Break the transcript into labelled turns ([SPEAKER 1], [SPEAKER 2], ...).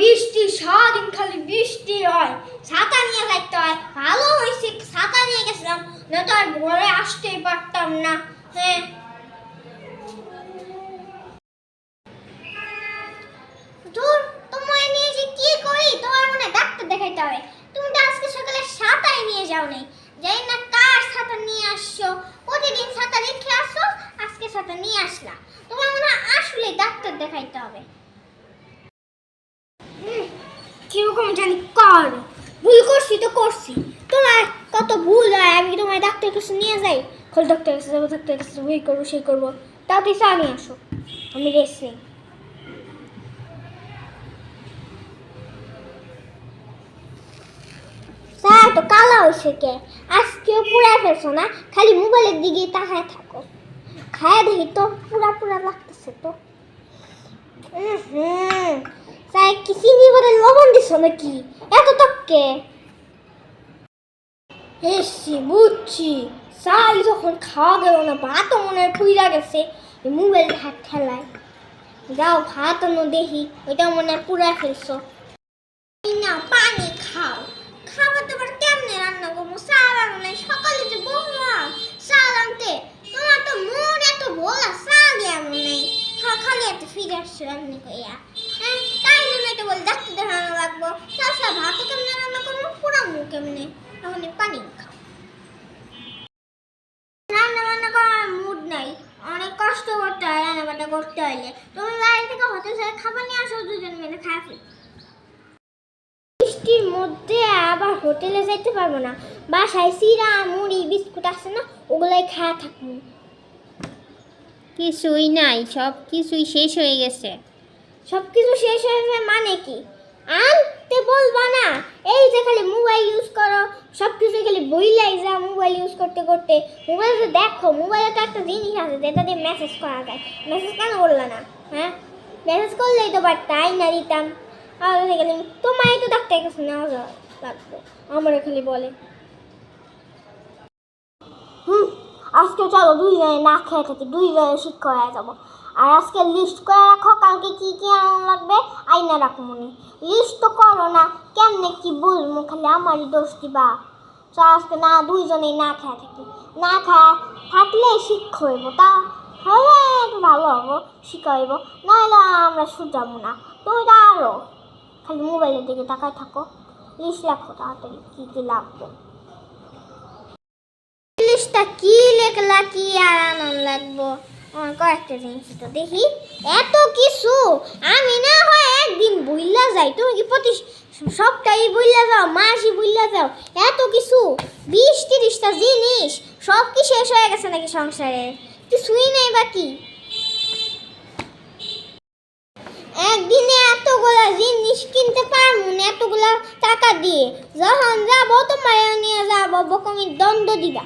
[SPEAKER 1] বৃষ্টি সারাদিন খালি বৃষ্টি হয়। ছাতা নিয়ে যাইতে হয়। ভালো হয়েছে, ছাতা নিয়ে গেছিলাম। না তো আর ঘরে আসতেই পারতাম না। হ্যাঁ। নিয়ে করি? তোমার মনে ডাক্তার দেখাইতে হবে। তুমি তো আজকে নিয়ে যাও কার ছাতা নিয়ে আসছো? প্রতিদিন ছাতা রেখে আসো, আজকে নিয়ে তোমার মনে ডাক্তার দেখাইতে হবে। কীরকম জানি কর। ভুল করছি তো করছি। তোমার কত ভুল হয়, আমি কি তোমার ডাক্তার কাছে নিয়ে যাই? খোল ডাক্তার কাছে যাব ডাক্তার কাছে এই করব, সেই করব। তাও তুই নিয়ে আসো। আমি রেস্ট নেই। স্যার তো কালা হয়েছে কে? আজকেও পুরা ফেলছো না? খালি মোবাইলের দিকে তাকায় থাকো। খায় দেখি তো, পুরা পুরা লাগতেছে তো। হুম। কি চিনি করে লবণ দিছ নাকি? এত তককে এসছি, বুঝছি। চাল যখন খাওয়া গেল না ভাতও মনে হয় পুইরা গেছে। মোবাইল হাত ঠেলায়। যাও, ভাত অন্য দেখি, ওইটা মনে হয় পুরা ফেলছো না, পানি খাও। খাবার দাবার কেমনে রান্না করব? চাল আনো নাই, সকালে যে বললাম, চাল আনতে। তোমার তো মন এত বলা চাল এমন নেই। খা- খালি এত ফিরে আসছো কইয়া হ্যাঁ মুড নাই। অনেক কষ্ট করতে হয় করতে আসো, দুজন বৃষ্টির মধ্যে আবার হোটেলে যেতে পারব না। বাসায় সিরা মুড়ি, বিস্কুট আছে না, ওগুলাই খাওয়া থাকব।
[SPEAKER 2] কিছুই নাই সব কিছুই শেষ হয়ে গেছে।
[SPEAKER 1] সব কিছু শেষ হয়ে মানে কি? আনতে বলবা না। এই যে খালি মোবাইল ইউজ করো সব কিছু খালি বইলাই যা মোবাইল ইউজ করতে করতে। মোবাইল দেখো, মোবাইলে তো একটা জিনিস আছে যেটা দিয়ে মেসেজ করা যায়। মেসেজ কেন করল না? হ্যাঁ? মেসেজ করলেই তো পারতাই না দিতাম। আর গেলে তোমায় তো ডাক্তার কাছে নেওয়া যা- লাগবে। আমার খালি বলে। হুম। আজকে চলো দুইজনে না খেয়ে থাকি দুইজনে শিক্ষা হয়ে যাব। আর আজকে লিস্ট করে রাখো, কালকে কি কি আনানো লাগবে, আইনা রাখো মনে। লিস্ট তো করো না, কেমনে কি বলব, খালি আমারই দোষ দিবা। তো আজকে না দুইজনেই না খেয়ে থাকি। না খায় থাকলে হইব, তা হলে একটু ভালো হব শিক্ষা হইব। নাহলে আমরা শুধাবো না। তুমি তো আরও খালি মোবাইলের দিকে তাকায় থাকো। লিস্ট রাখো তাড়াতাড়ি, কী কী লাগবে। জিনিসটা কি লেখলা, কি আর আনন্দ লাগবো? কয়েকটা জিনিস তো দেখি। এত কিছু আমি না হয় একদিন বইলা যাই। তুমি কি প্রতি সপ্তাহে বইলা যাও, মাসি বইলা যাও? এত কিছু। বিশ তিরিশটা জিনিস। সব কি শেষ হয়ে গেছে নাকি সংসারের কিছুই নেই বাকি। একদিনে এতগুলা জিনিস কিনতে পারব না এতগুলা টাকা দিয়ে। যখন যাব তোমার নিয়ে যাব, বকমির দ্বন্দ্ব দিবা।